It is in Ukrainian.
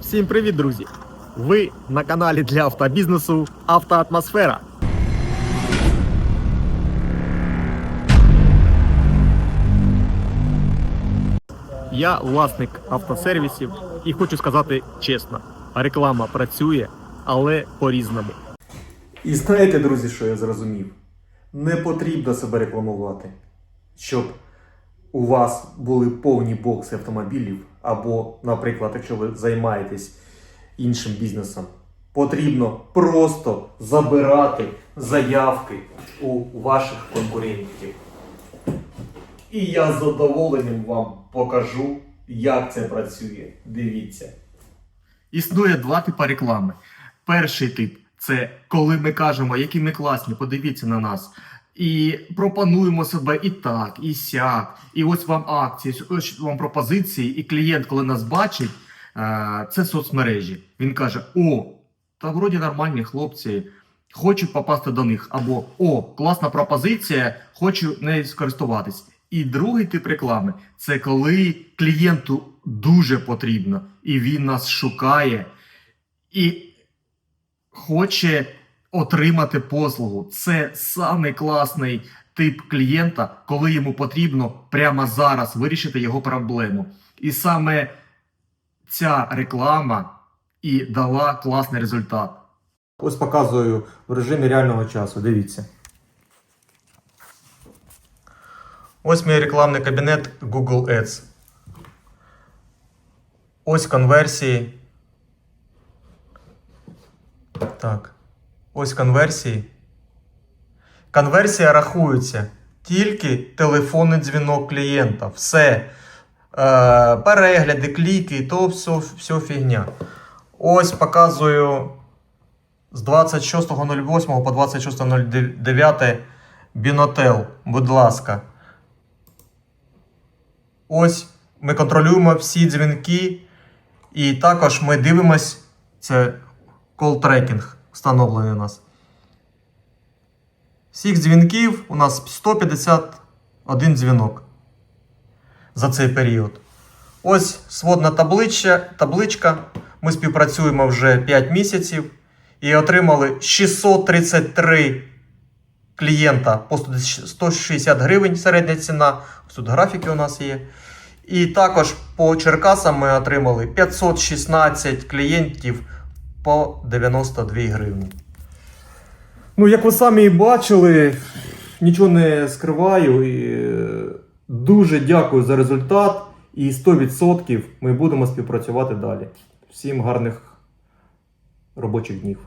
Всім привіт, друзі! Ви на каналі для автобізнесу Автоатмосфера. Я власник автосервісів і хочу сказати чесно: реклама працює, але по-різному. І знаєте, друзі, що я зрозумів? Не потрібно себе рекламувати, щоб у вас були повні бокси автомобілів, або, наприклад, якщо ви займаєтесь іншим бізнесом, потрібно просто забирати заявки у ваших конкурентів. І я з задоволенням вам покажу, як це працює. Дивіться. Існує два типи реклами. Перший тип це коли ми кажемо, які ми класні, подивіться на нас. І пропонуємо себе і так, і сяк, і ось вам акції, ось вам пропозиції, і клієнт, коли нас бачить, е, це соцмережі. Він каже: О, та вроді нормальні хлопці, хочу попасти до них. Або О, класна пропозиція, хочу нею скористуватись. І другий тип реклами це коли клієнту дуже потрібно, і він нас шукає і хоче отримати послугу. Це самий класний тип клієнта, коли йому потрібно прямо зараз вирішити його проблему. І саме ця реклама і дала класний результат. Ось показую в режимі реального часу. Дивіться. Ось мій рекламний кабінет Google Ads. Ось конверсії. Так. Ось конверсії. Конверсія рахується тільки телефонний дзвінок клієнта. Все. Е, перегляди, кліки, то все, все фігня. Ось показую з 26.08 по 26.09 Бінотел, будь ласка. Ось ми контролюємо всі дзвінки. І також ми дивимось, це tracking встановлений у нас. Всіх дзвінків у нас 151 дзвінок за цей період. Ось сводна табличка. табличка. Ми співпрацюємо вже 5 місяців і отримали 633 клієнта по 160 гривень середня ціна. Тут графіки у нас є. І також по Черкасам ми отримали 516 клієнтів по 92 гривні. Ну, як ви самі бачили, нічого не скриваю. І е, дуже дякую за результат. І 100% ми будемо співпрацювати далі. Всім гарних робочих днів.